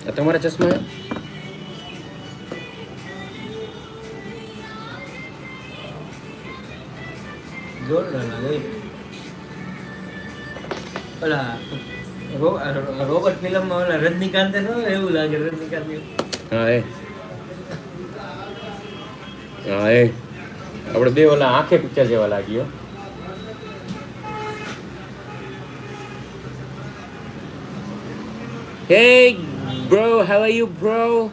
આ તમારા ચશ્મા ઓલા રો- રોબોટ ફિલ્મમાં ઓલા રજનીકાંત એવું લાગે રજનીકાંત હા એ. હા એ. આપણે બે ઓલા આંખે પિક્ચર જેવા લાગ્યો. Hey how are you, bro?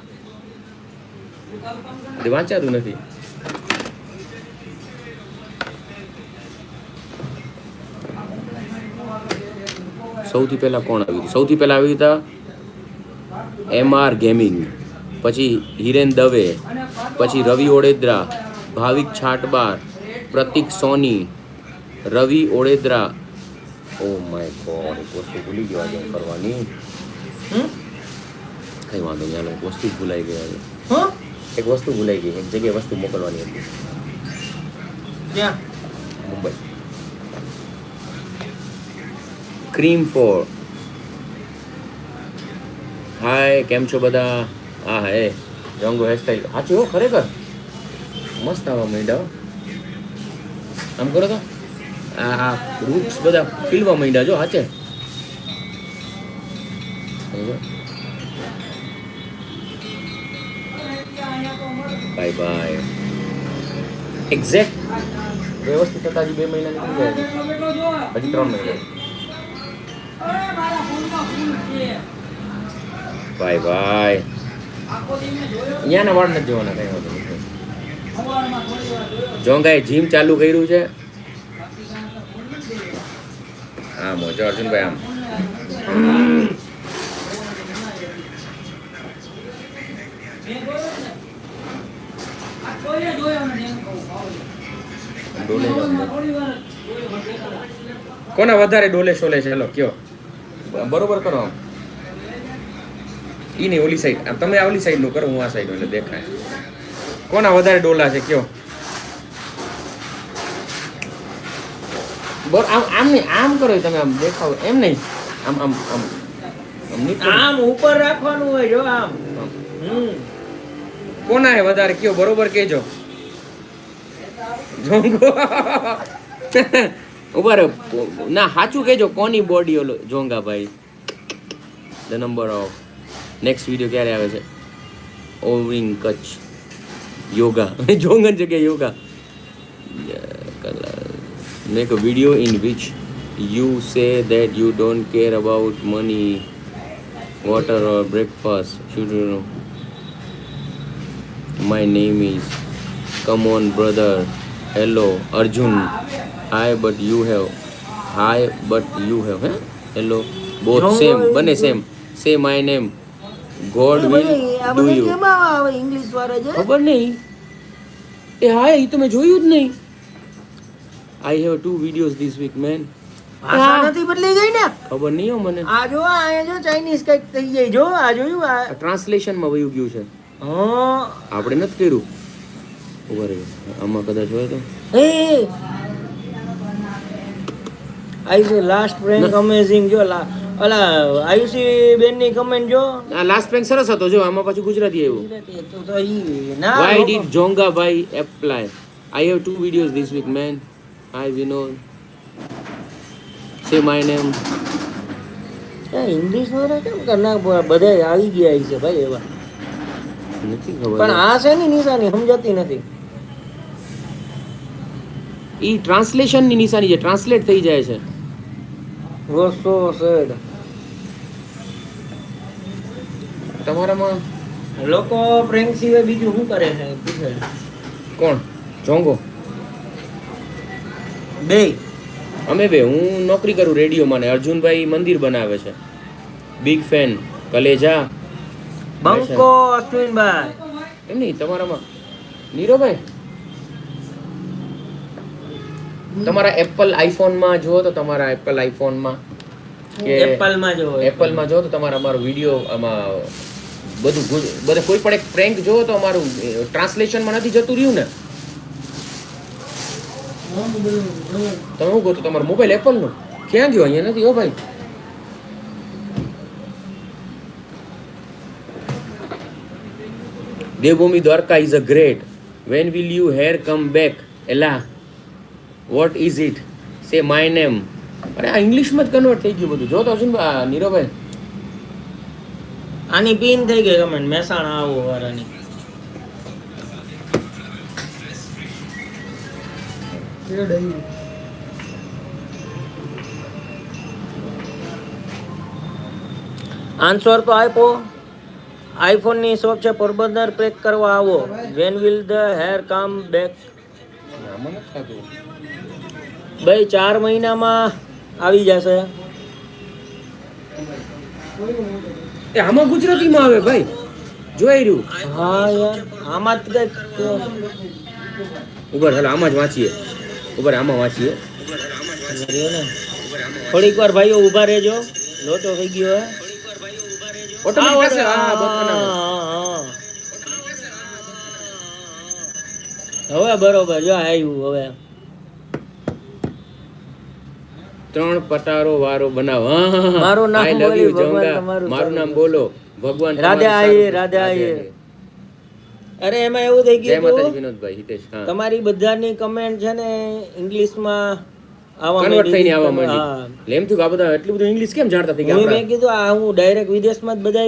તે વાંચાતું નથી સૌથી પહેલા કોણ આવ્યું હતું સૌથી પહેલા આવ્યું હતા એમ આર ગેમિંગ પછી હિરેન દવે પછી Ravi Odedara Bhavik Chhatbar Pratik Soni Ravi Odedara oh my god એક વસ્તુ ભૂલી ગયો આજે કરવાની કઈ વાંધો નહીં. હાલો, વસ્તુ ભૂલાઈ ગઈ હા? એક વસ્તુ ભૂલાઈ ગઈ. એક જગ્યાએ વસ્તુ મોકલવાની હતી. ક્યાં? મુંબઈ. Cream four. હાય કેમ છો બધા? હા હે રંગો હેરસ્ટાઈલ સાચું હો ખરેખર? મસ્ત આવવા માંડ્યા. આમ કરો તો. આ આ રૂટ્સ બધા ખીલવા માંડ્યા જો હાચે. બાય બાય એક્ઝેક્ટ વ્યવસ્થિત થતા હજી બે મહિના નીકળી જાય હજી ત્રણ મહિના. બાય બાય અહીંયાના વાળ નથી જોવાના કંઈ વાંધો જોંગાએ જીમ ચાલુ કર્યું છે. હા મોજો અર્જુનભાઈ આમ. કોના વધારે ડોલે શોલે છે? હેલો કયો? બરોબર કરો. આમ ઈ નહીં ઓલી સાઈડ આમ તમે ઓલી સાઈડનું કરો હું આ સાઈડ એટલે દેખાય. કોના વધારે ડોલા છે કયો? બરો આમ આમ નહીં આમ કરો તમે આમ દેખાવ એમ નહીં. આમ આમ આમ. આમ ઉપર રાખવાનું હોય જો આમ. આમ. હમ. કોના હે વધારે કયો? બરોબર કેજો જોંગો. ઊભા ના સાચું કેજો કોની બોડી ઓલો જોંગા ભાઈ the number of next video ક્યારે આવે છે ઓવિંગ કચ્છ યોગા જોંગન જગ્યાએ yoga make a video in which you say that you don't care about money water or breakfast should you know My name is Come on brother. Hello Arjun hi but you have hi but you have hey hello both same બને same say my name god will do you English વાળા છે ખબર નહીં. એ હાય એ તો મેં જોયું જ નહીં. I have two videos this week man ભાષા નથી બદલી ગઈ ને? ખબર નહીં હો મને. આ જો આ જો ચાઇનીઝ કંઈક થઈ જાય જો આ જોયું આ ટ્રાન્સલેશનમાં વયું ગયું છે. હા. આપણે નથી કર્યું. ઊભા આમાં કદાચ હોય તો? એ આઈ છે લાસ્ટ પ્રેન્ક અમેઝિંગ જો લા ઓલા આયુષી બેનની કમેન્ટ જો. આ લાસ્ટ પેન સરસ હતો જો આમાં પાછું ગુજરાતી આવ્યું. તો તો ઈ ના Why લોકો- did Jonga Bhai apply? I have two videos this week, man. Hi Vinod. Say my English વાળા કેમ કે ના બધા આવી ગયા છે ભાઈ એવા. નથી પણ આ છે ની નિશાની સમજાતી નથી. ઈ ટ્રાન્સલેશનની નિશાની છે ટ્રાન્સલેટ થઈ જાય છે. so તમારામાં? લોકો પ્રેમ સિવાય બીજું શું કરે છે? પૂછે. કોણ? જોંગો? બે. અમે બે. હું નોકરી કરું રેડિયોમાં ને અર્જુનભાઈ મંદિર બનાવે છે. બિગ ફેન કલેજા. બંકો અશ્વિનભાઈ. એમ નહીં તમારામાં? નીરોભાઈ તમારા એપલ આઈફોનમાં જુઓ તો તમારા એપલ આઈફોનમાં કે એપલમાં જો એપલમાં જો તો તમારા અમારો વીડિયો આમાં બધું બધે કોઈ પણ એક પ્રેન્ક જોવો તો અમારું ટ્રાન્સલેશનમાં નથી જતું રહ્યું ને. તમે શું કહો તો તમારો મોબાઈલ એપલનો ક્યાં ગયો? અહીંયા નથી હો ભાઈ. Devbhumi Dwarka is a great when will you here come back એલા. What is it say my name અરે આ ઇંગ્લિશમાં જ કન્વર્ટ થઈ ગયું બધું. જો તો શું નીરવભાઈ. આની પિન થઈ ગઈ કમેન્ટ મહેસાણા આવો વાળાની. આન્સર તો આપ્યો આઈફોનની શોપ છે પોરબંદર પેક કરવા આવો. When will the here come back ભાઈ ચાર મહિનામાં આવી જશે. એ આમાં ગુજરાતીમાં આવે ભાઈ? જોઈ રહ્યું? હા યાર આમાં જ કંઈક ઉભર હાલ આમાં જ વાંચીએ. ઉભર આમાં વાંચીએ. થોડીક વાર ભાઈઓ ઊભા રહેજો. લોચો થઈ ગયો હે. ઓટોમેટિક થશે હા, હા. હવે બરોબર જો આવ્યું હવે. ત્રણ પટારો વારો બનાવ. મારું નામ બોલી, ભગવાન મારું નામ બોલો. ભગવાન રાધે આયે, રાધે. આયે. અરે એમાં એવું થઈ ગયું હતું, વિનોદભાઈ હિતેશ તમારી બધાની કમેન્ટ છે ને ઇંગ્લિશમાં કન્વર્ટ થઈને આવવા માંડી. માંડી. હા. એટલે એમ થયું આ બધા એટલું બધું ઇંગ્લિશ કેમ જાણતા થઈ ગયા મેં કીધું આ હું ડાયરેક્ટ વિદેશમાં જ બધા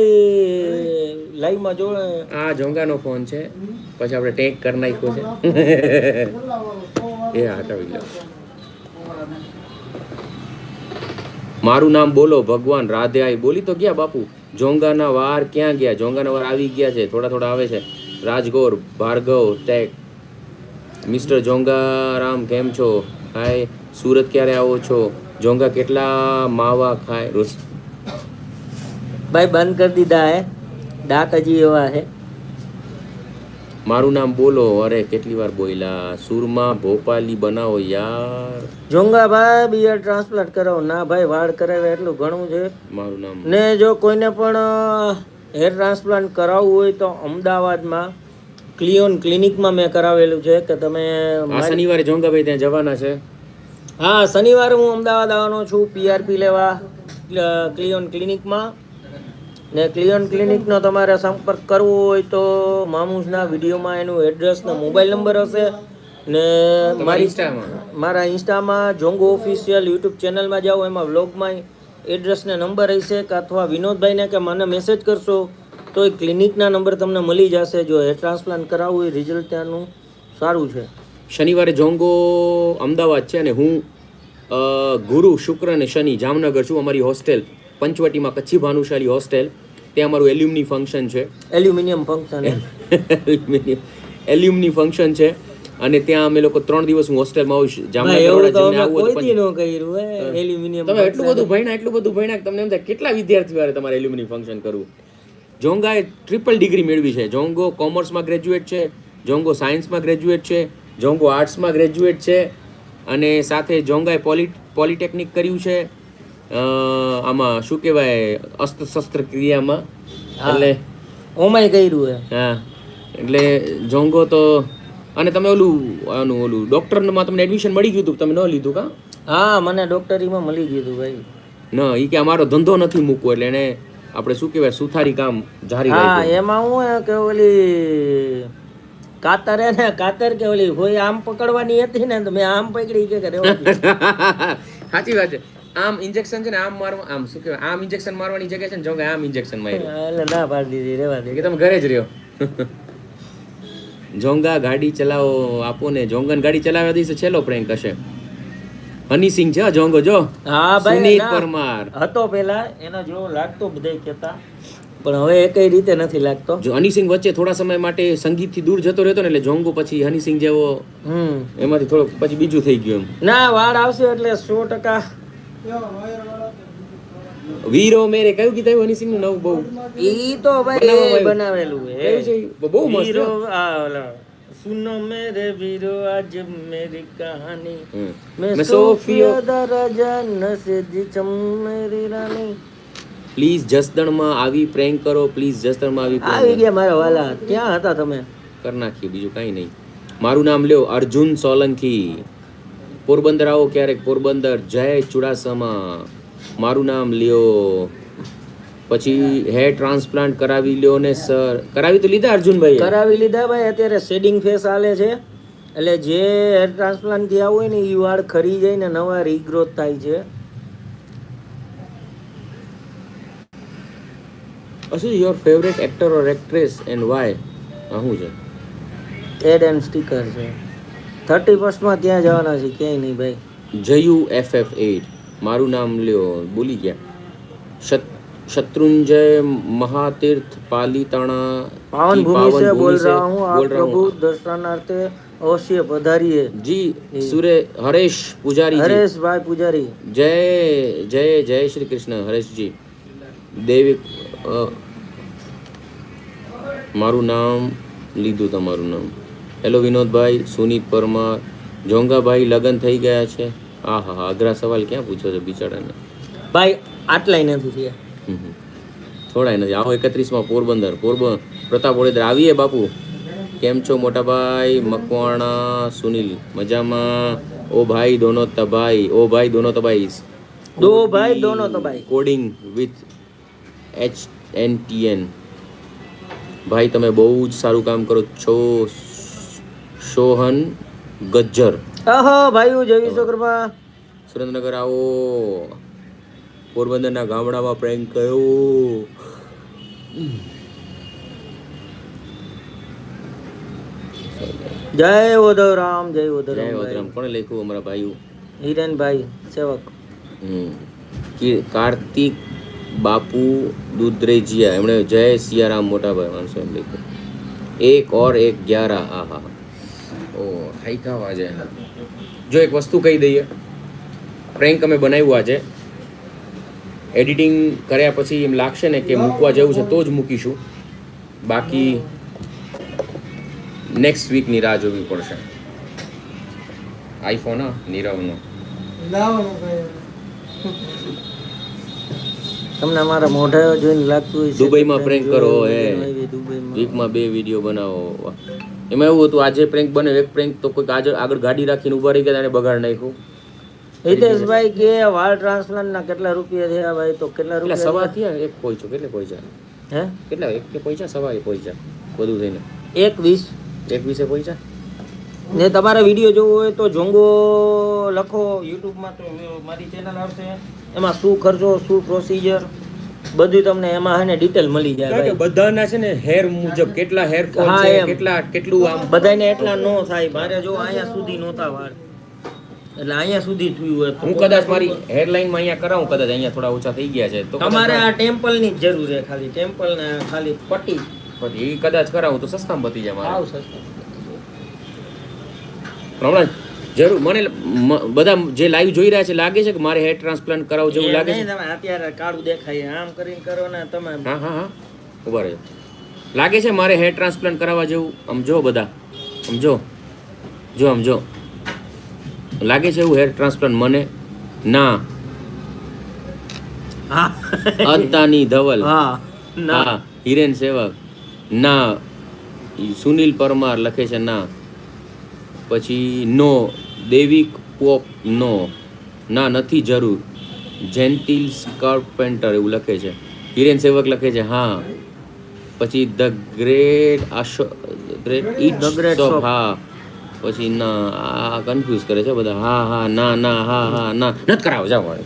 લાઈવમાં જોડે આ જોંગાનો ફોન છે. પછી આપણે ટેક કરી નાખ્યો છે. એ હટાવી લો મારું નામ બોલો, ભગવાન રાધે આઈ બોલી તો ગયા બાપુ? જોંગાના વાર ક્યાં ગયા? જોંગાના વાર આવી ગયા છે, થોડા થોડા આવે છે. રાજગોર, ભાર્ગવ, ટેક. મિસ્ટર જોંગારામ, કેમ છો? હાય, સુરત ક્યારે આવો છો? જોંગા કેટલા માવા ખાય? રોજ ભાઈ, બંધ કરી દીધા હે. ડાક હજી એવા હે. મારું નામ બોલો અરે કેટલી વાર બોલ્યા? સુરમાં ભોપાલી બનાવો યાર. જોંગા ભાઈ બિયર ટ્રાન્સપ્લાન્ટ કરાવો. ના ભાઈ વાળ કરાવે એટલું ઘણું છે. મારું નામ ને જો કોઈને પણ હેર ટ્રાન્સપ્લાન્ટ કરાવવું હોય તો અમદાવાદમાં ક્લિયોન ક્લિનિકમાં મેં કરાવેલું છે કે તમે શનિવારે જોંગાભાઈ ત્યાં જવાના છે? હા શનિવારે હું અમદાવાદ આવવાનો છું પીઆરપી લેવા ક્લિયોન ક્લિનિકમાં ને ક્લિયન ક્લિનિકનો તમારે સંપર્ક કરવો હોય તો મામૂસના વિડીયોમાં એનું એડ્રેસ ને મોબાઈલ નંબર હશે. ને મારી ઇન્સ્ટામાં મારા ઇન્સ્ટામાં જોંગો ઓફિશિયલ યુટ્યુબ ચેનલમાં જાઓ એમાં વ્લોગમાં એડ્રેસ ને નંબર હશે કે અથવા વિનોદભાઈને કે મને મેસેજ કરશો તો એ ક્લિનિકના નંબર તમને મળી જશે. જો હેર ટ્રાન્સપ્લાન્ટ કરાવવું હોય રિઝલ્ટ ત્યાંનું સારું છે. શનિવારે જોંગો અમદાવાદ છે અને હું ગુરુ શુક્ર અને શનિ જામનગર છું અમારી હોસ્ટેલ પંચવટીમાં કચ્છી ભાનુશાલી હોસ્ટેલ. ત્યાં અમારું એલ્યુમની ફંક્શન છે. એલ્યુમિનિયમ ફંક્શન એલ્યુમની ફંક્શન છે. અને ત્યાં અમે લોકો ત્રણ દિવસ હું હોસ્ટેલમાં આવું. જામનગર એલ્યુમિનિયમ તમે એટલું બધું ભણ્યા એટલું બધું ભણ્યા કે તમને એમ થાય કેટલા વિદ્યાર્થીઓ વારે તમારે એલ્યુમિની ફંક્શન કરવું? જોંગાએ ટ્રિપલ ડિગ્રી મેળવી છે. જોંગો કોમર્સમાં ગ્રેજ્યુએટ છે જોંગો સાયન્સમાં ગ્રેજ્યુએટ છે જોંગો આર્ટ્સમાં ગ્રેજ્યુએટ છે અને સાથે જોંગાએ પોલી પોલિટેકનિક કર્યું છે. આમાં શું કહેવાય? અસ્ત્ર શસ્ત્ર ક્રિયામાં. એટલે ઓમાય કર્યું હે. હા. એટલે જોંગો તો અને તમે ઓલું આનું ઓલું ડૉક્ટરમાં તમને એડમિશન મળી ગયું હતું તમે ન લીધું કા? હા મને ડોક્ટરીમાં મળી ગયું હતું ભાઈ. ન એ કે અમારો ધંધો નથી મૂકવો એટલે એને આપણે શું કહેવાય સુથારી કામ જારી હા એમાં હું કે ઓલી કાતર હે ને કાતર કે ઓલી હોય આમ પકડવાની હતી ને તો મેં આમ પકડી કે કે સાચી વાત છે. આમ ઇન્જેક્શન છે ને આમ મારવા આમ શું કહેવાય આમ ઇન્જેક્શન મારવાની જગ્યા છે ને જોંગે આમ ઇન્જેક્શન મારી એટલે ના પાડી દીધી રેવા દે. કે તમે ઘરે જ રહ્યો. જોંગા ગાડી ચલાવો આપો ને જોંગન ગાડી ચલાવ્યા દિવસે છેલ્લો પ્રેન્ક હશે. હની સિંહ છે જોંગો જો. હા ભાઈ સુનીલ પરમાર. હતો પેલા એના જો લાગતો બધે કહેતા. પણ હવે એ કઈ રીતે નથી લાગતો. જો હની સિંહ વચ્ચે થોડા સમય માટે સંગીતથી દૂર જતો રહેતો ને એટલે જોંગો પછી હની સિંહ જેવો હમ. એમાંથી થોડો પછી બીજું થઈ ગયું ના વાળ આવશે એટલે સો ટકા એમ વીરો મેરે કયું ગીત આવ્યું? હનીસિંહનું નવું બહુ. ઈ તો ભાઈ બનાવેલું છે. બહુ મસ્ત. સુનો મેરે વીરો આજ મેરી કહાની. મેં સોફિયો દરજા નસેજી ચમ મેરી રાની પ્લીઝ જસદણમાં આવી પ્રેન્ક કરો. પ્લીઝ જસદણમાં આવી આવી ગયા મારા વાલા. ક્યાં હતા તમે? કર નાખ્યું બીજું કઈ નહીં. મારું નામ લ્યો અર્જુન સોલંકી. પોરબંદર આવો ક્યારેક પોરબંદર જય ચુડાસમા. મારું નામ લ્યો. પછી હેર ટ્રાન્સપ્લાન્ટ કરાવી લ્યો ને સર. કરાવી તો લીધા અર્જુનભાઈ કરાવી લીધા ભાઈ અત્યારે શેડિંગ ફેસ આલે છે. એટલે જે હેર ટ્રાન્સપ્લાન્ટ થયા હોય ને એ વાળ ખરી જાય ને નવા રીગ્રોથ થાય છે. શું your favourite actor or actress and why હું શું છે? એડ એન્ડ સ્ટીકર છે. થર્ટી ફર્સ્ટમાં ત્યાં જવાના છે ક્યાંય નહીં ભાઈ જયુ એફ એફ એટ મારું નામ લ્યો બોલી ગયા શત शत्रुंजय महातीर्थ पालीताना पावन की भूमि से बोल भूमि से रहा हूँ आप बोल रहा प्रभु हूँ दर्शनार्थे अवश्य पधारिए जी सूर्य हरेश पुजारी जी હરેશભાઈ પૂજારી જય જય જય શ્રી કૃષ્ણ હરેશજી દેવી અ, મારું નામ લીધું તમારું નામ હેલો વિનોદભાઈ સુનીત પરમાર જોંગાભાઈ લગ્ન થઈ ગયા છે. આ હા હા અઘરા સવાલ ક્યાં પૂછો છો બિચારાને? ભાઈ આટલાય નથી થયા. થોડાય નથી. આવો એકત્રીસમાં પોરબંદર. પોરબંદર પ્રતાપ ઓળેદર આવીએ બાપુ. કેમ છો મોટાભાઈ મકવાણા સુનિલ. મજામાં? ઓ ભાઈ દોનો તભાઈ ઓ ભાઈ દોનો તભાઈ દો ભાઈ દોનો તભાઈ coding with H N T N ભાઈ તમે બહુ જ સારું કામ કરો છો. શોહન ગજ્જર. અહો ભાઈઓ જય વિશ્વકર્મા સુરેન્દ્રનગર આવો. પોરબંદરના ગામડામાં પ્રેન્ક કયો જય ઓધવરામ જય જય ઓધવરામ કોણે લખ્યું અમારા ભાઈઓ? હિરેનભાઈ સેવક. કાર્તિક બાપુ દુધરેજિયા. એમણે જય સિયારામ મોટાભાઈ માણસો એમ લખ્યું. એક ઓર એક ગ્યારા આહા. ઓ હાઈકા વાજે જો એક વસ્તુ કહી દઈએ પ્રેન્ક અમે બનાવ્યું આજે. એડિટિંગ કર્યા પછી એમ લાગશે ને કે મૂકવા જેવું છે તો જ મૂકીશું. બાકી નેક્સ્ટ વીકની રાહ જોવી પડશે. આઈફોન હા નીરવનો. તમને અમારા મોઢા જોઈને લાગતું હોય દુબઈમાં કે prank prank કરો. દુબઈમાં. વીકમાં બે વીડિયો બનાવો. વાહ. એમાં એવું હતું આજે પ્રેન્ક બને એક પ્રેન્ક તો કોઈક આજે આગળ ગાડી રાખીને ઊભા રહી ગયા અને બગાડ નાખ્યું. હિતેશભાઈ કે વાળ ટ્રાન્સપ્લાન્ટ ના કેટલા રૂપિયા થયા ભાઈ? તો કેટલા રૂપિયા સવા થયા? એક પહોંચો કેટલે પહોંચ્યા હે? કેટલા એક કે પહોંચ્યા સવા એ પહોંચ્યા બધું થઈને. એક વીસ એક વીસે પહોંચ્યા ને તમારે વીડિયો જોવો હોય તો જોંગો લખો યુટ્યુબમાં તો મારી ચેનલ આવશે. એમાં શું ખર્ચો શું પ્રોસિજર બધું તમને એમાં હે ને ડિટેલ મળી જાય કે બધાના છે ને હેર મુજબ કેટલા હેર ફોલ છે કેટલા કેટલું આમ બધાને એટલા નો થાય. મારે જો અહીંયા સુધી નોતા વાળ એટલે અહીંયા સુધી થયું હોય હું કદાચ મારી હેરલાઇનમાં અહીંયા કરાવું કદાચ અહીંયા થોડા ઓછા થઈ ગયા છે તો તમારે આ ટેમ્પલની જરૂર છે ખાલી. ટેમ્પલ ને ખાલી પટ્ટી. એ કદાચ કરાવું તો સસ્તામાં પતી જાય મારે. આવ સસ્તું. હમણાં જરૂર. મને બધા જે લાઈવ જોઈ રહ્યા છે લાગે છે કે મારે હેર ટ્રાન્સપ્લાન્ટ કરાવવું જેવું લાગે છે? તમે અત્યારે કાળું દેખાય આમ કરીને કરો ને તમે. હા હા હા. ઊભા રહે લાગે છે મારે હેર ટ્રાન્સપ્લાન્ટ કરાવવા જેવું? આમ જો બધા. આમ જો. જો આમ જો. લાગે છે એવું હેર ટ્રાન્સપ્લાન્ટ મને? ના. હા. અદાની ધવલ. હા. ના. હિરેન સેવક. ના. સુનિલ પરમાર લખે છે ના. પછી નો. દેવિક પોપનો ના નથી જરૂર. જેન્ટિલ કાર્પેન્ટર એવું લખે છે. હિરેન સેવક લખે છે હા. પછી ધ ગ્રેટ આશો ગ્રેટ ઇટ શોપ હા. પછી ના આ કન્ફ્યુઝ કરે છે બધા. હા હા ના ના હા હા ના. નથી કરાવો જાઓ હવે.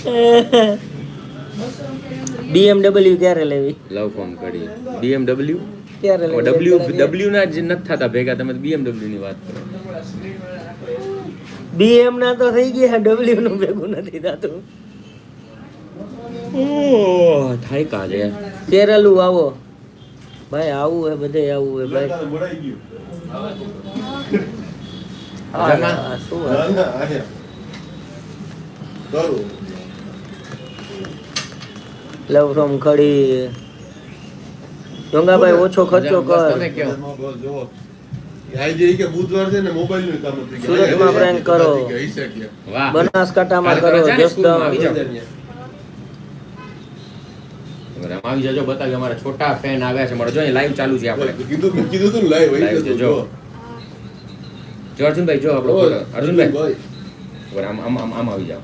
BMW ક્યારે લેવી? લવ ફોર્મ કરી. BMW ક્યારે ડબલ્યુ ડબલ્યુ ના જ નથી થતા ભેગા તમે BMW ની વાત કરો. BM ના તો થઈ ગયા W નું ભેગું નથી થતું. ઓહ થાય કાજે કેરલું આવો. ભાઈ આવું હે બધે આવું હે ભાઈ. હા, શું લવ ફ્રોમ ખડી. ડોંગાભાઈ ઓછો ખર્ચો કર. સુરતમાં. બનાસકાંઠામાં જજો બતાવ્યું અમારા છોટા ફેન આવ્યા છે. મારો જો લાઈવ ચાલુ છે આપણે. કીધું મેં કીધું તું લાઈવ છે, જો. જો. અર્જુનભાઈ જો આપણો અર્જુનભાઈ. આમ આમ આમ આમ આવી જાઓ.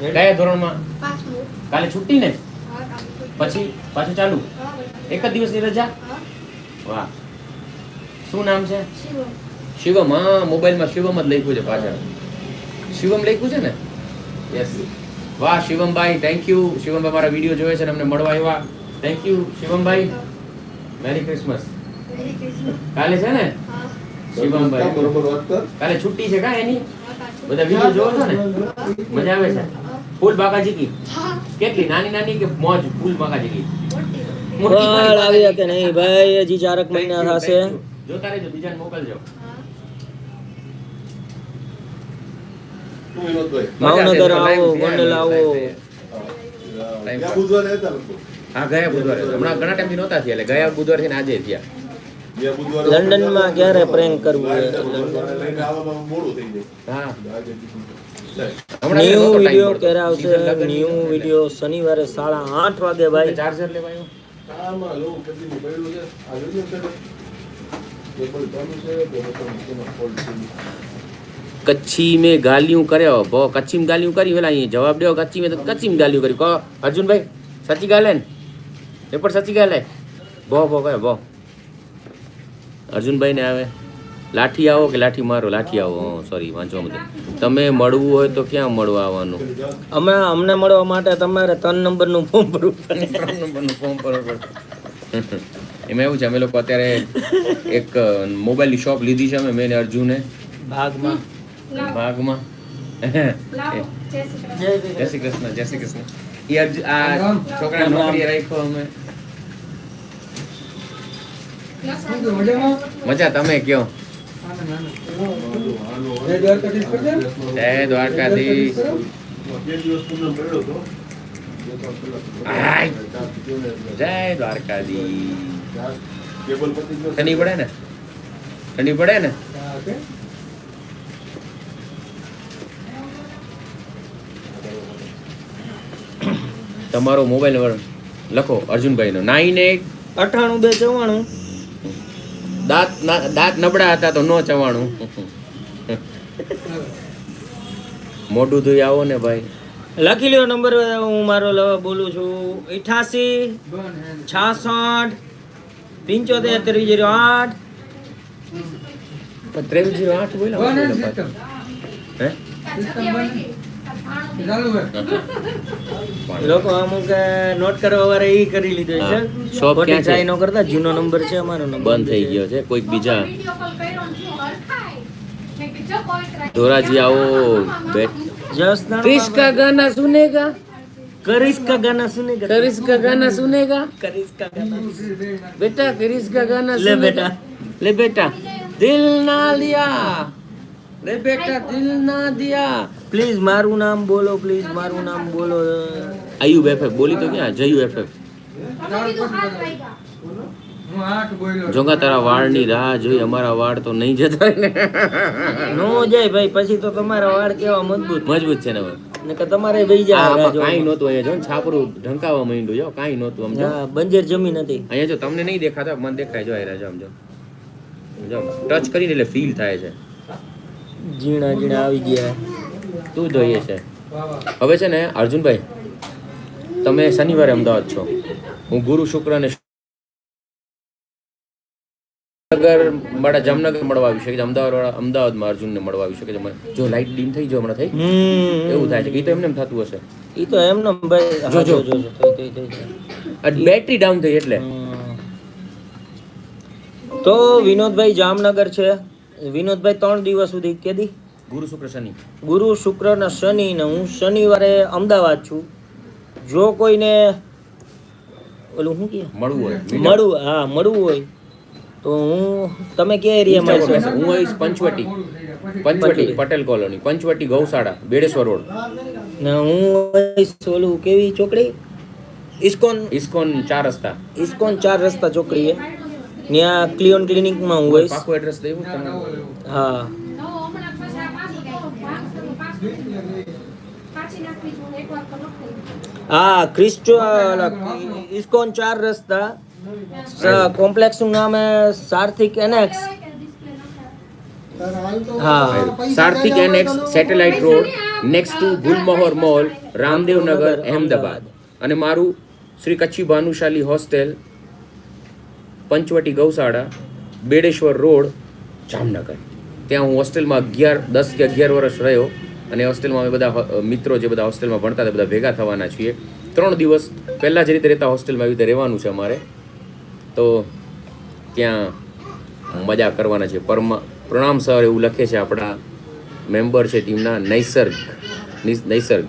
કયા ધોરણમાં? કાલે છુટ્ટી ને? પછી? પાછું ચાલુ? એક જ દિવસની રજા? વાહ. શું નામ છે? શિવમ. શિવમ હા મોબાઈલમાં શિવમ જ લખ્યું છે પાછળ. શિવમ લખ્યું છે ને? યસ વાહ શિવમભાઈ થેન્ક યુ શિવમભાઈ મારા વીડિયો જોવે છે અને અમને મળવા આવ્યા. થેન્ક યુ શિવમભાઈ. મેરી ક્રિસમસ કાલે છે ને? શિવમભાઈ. બરોબર વાત કર. કાલે છુટ્ટી છે કા એની? બધા વીડિયો જોવો છો ને? મજા આવે છે. ફૂલ બાકાજી કી? કેટલી? નાની નાની કે મોજ? ફૂલ બાકાજી કી? વાળ આવ્યા કે. નહીં ભાઈ? હજી ચારક મહિના થશે. જોતા રહેજો બીજાને મોકલજો. હા તું વિનોદભાઈ ભાવનગર આવો, ગોંડલ આવો. હા ગયા બુધવારે. હમણાં ઘણા ટાઈમથી નહોતા થયા એટલે ગયા બુધવારથી આજે થયા. ત્યાં બુધવારે લંડનમાં ક્યારે પ્રેમ કરવું હા. ન્યુ कच्ची में गालियों करे हो बो कच्ची में गालियों करी वेला ये जवाब दे कच्ची में तो कच्ची में गालियों करी को अर्जुन भाई सच्ची गाल है पेपर सच्ची गाल है बो बो गए बो अर्जुन भाई ने आवे લાઠી આવો કે લાઠી મારો? લાઠી આવો સોરી વાંચવા માટે. તમે મળવું હોય તો ક્યાં મળવા આવવાનું? અમે અમને મળવા માટે તમારે ત્રણ નંબરનું ફોર્મ ભરવું પડે. ત્રણ નંબરનું ફોર્મ ભરવું પડે. એમાં એવું છે અમે લોકો અત્યારે એક મોબાઈલની શોપ લીધી છે અમે મેં અર્જુને. ભાગમાં. ભાગમાં. જય શ્રી કૃષ્ણ. જય શ્રી કૃષ્ણ જય શ્રી કૃષ્ણ. ઈ અર્જુ- આ છોકરા રાખ્યો અમે. મજા તમે કયો? જય દ્વારકાધીશ. જય દ્વારકાધીશ. ઠંડી પડે ને? ઠંડી પડે ને? તમારો મોબાઈલ નંબર લખો અર્જુનભાઈનો. નાઇન એટ અઠાણું બે ચવાણું. દાંત દાંત નબળા હતા તો ન ચવાણું મોઢું ધોઈ આવો ને ભાઈ. લખી લ્યો નંબર હું મારો લ- બોલું છું. અઠાસી છાસઠ પંચોતેર ત્રીસ જીરો આઠ ત્રેવીસ જીરો આઠ બોલ્યા હે? લોકો અમુક નોટ કરવા વાળા એ કરી લીધો છે હા. શોપ ખોટી ક્યાં છે? try ન કરતા જૂનો નંબર છે અમારો નંબર બંધ થઈ ગયો છે કોઈક બીજા વિડીયો કોલ કર્યો ને શું હરખાય. મેં કીધું જો કોલ કરાય. ધોરાજી આવો બેટ જસ क्रिश का गाना सुनेगा કરીશ કા ગાના સુનેગા क्रिश का गाना सुनेगा કરીશ કા ગાના बेटा क्रिश का गाना ले सुनेगा? बेटा। ले बेटा दिल ना लिया લે બેટા દિલ ના દિયા. પ્લીઝ મારું નામ બોલો પ્લીઝ મારું નામ બોલો. આયુ એફએફ બોલી તો ક્યાં? જયું એફએફ જોગા તારા વાળની રાહ જોઈ અમારા વાળ તો નહીં જતા ને. નો જાય ભાઈ પછી તો તમારા વાળ કેવા મજબૂત. મજબૂત છે ને ને કે તમારે વહી જાય કાઈ નહોતું અહીંયા જો ને છાપરું ઢંકાવા માંડ્યું જો કાઈ નહોતું આમ જો. બંજર જમીન હતી. અહીંયા જો તમને નહીં દેખાતા મને દેખાય જો આયરા જો આમ જો. ટચ કરીને એટલે ફીલ થાય છે. ઝીણા ઝીણા આવી ગયા. તું જોઈએ છે? હવે છે ને અર્જુનભાઈ તમે શનિવારે અમદાવાદ છો. હું ગુરુ શુક્ર અને જામનગર મારા જામનગર મળવા આવી શકે છે. અમદાવાદ વાળા અમદાવાદમાં અર્જુનને મળવા આવી શકે છે. જો લાઈટ ડીમ થઈ જો હમણાં થઈ એવું થાય છે એ તો એમને એમ થતું હશે. ઈ તો એમને ભાઈ હા, જો, જો. જો જો થઈ થઈ થઈ થઈ. આ બેટરી ડાઉન થઈ એટલે. તો વિનોદભાઈ જામનગર છે. વિનોદભાઈ ત્રણ દિવસ સુધી કેદી ગુરુ શુક્ર શનિ. ગુરુ શુક્ર ને શનિ ને હું શનિવારે અમદાવાદ છું. જો કોઈને ઓલું શું કહે મળવું હોય મળવું હા મળવું હોય તો હું તમે કે એરિયામાં છો હું આવીશ Panchavati. Panchvati Patel colony Panchvati Gaushala Bedeshwar road. ને હું હોઈશ ઓલું કેવી ચોકડી? ઇસ્કોન ઇસ્કોન ચાર રસ્તા. ઇસ્કોન ચાર રસ્તા ચોકડી ત્યાં ક્લિયોન ક્લિનિકમાં હું હોઈશ. પાકું એડ્રેસ દેવું તમને? હા. હા ક્રિસ્ટો ઇસ્કોન ચાર રસ્તા. કોમ્પ્લેક્સનું નામ હે સાર્થિક એનેક્સ. હા. Sarthik annexe satellite road next to Gulmohar mall Ramdevnagar Ahmedabad. અને મારું શ્રી કચ્છી ભાનુશાલી હોસ્ટેલ પંચવટી ગૌશાળા બેડેશ્વર રોડ જામનગર. ત્યાં હું હોસ્ટેલમાં અગિયાર દસ કે અગિયાર વર્ષ રહ્યો અને હોસ્ટેલમાં અમે બધા મિત્રો જે બધા હોસ્ટેલમાં ભણતા હતા બધા ભેગા થવાના છીએ. ત્રણ દિવસ પહેલાં જે રીતે રહેતા હોસ્ટેલમાં આવી રીતે રહેવાનું છે અમારે. તો ત્યાં મજા કરવાના છે પરમા પ્રણામ સર એવું લખે છે આપણા મેમ્બર છે ટીમના નૈસર્ગ નૈસર્ગ.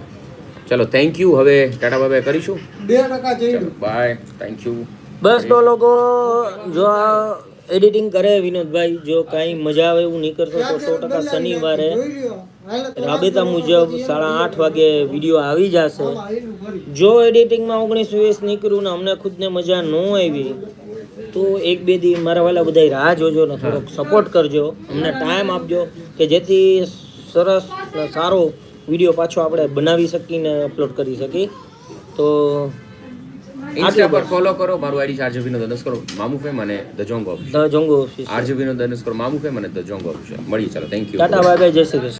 ચલો થેન્ક યુ હવે ટાટા બાબા કરીશું? બે ટકા બાય થેન્ક યુ બસ તો લોકો જો આ એડિટિંગ કરે વિનોદભાઈ, જો કાંઈ મજા આવે એવું કરશો તો સો ટકા શનિવારે રાબેતા મુજબ સાડા આઠ વાગે વીડિયો આવી જશે. જો એડિટિંગમાં ઓગણીસ વીસ નીકળ્યું ને અમને ખુદને મજા ન આવી, તો એક બે દી મારા વાલા બધા રાહ જોજો ને થોડોક સપોર્ટ કરજો. અમને ટાઈમ આપજો કે જેથી સરસ સારો વીડિયો પાછો આપણે બનાવી શકીને અપલોડ કરી શકીએ. તો ઇન્સ્ટા પર ફોલો કરો. મારું આઈડી છે આરજે દનસ કરો મામુ ફેમ અને the Jong official the Jong office RJ દનસ કરો મામુ ફેમ અને ધ જોંગ ઓફિશિયલ મળીએ ચાલો thank you tata bye bye Jai Shri Krishna.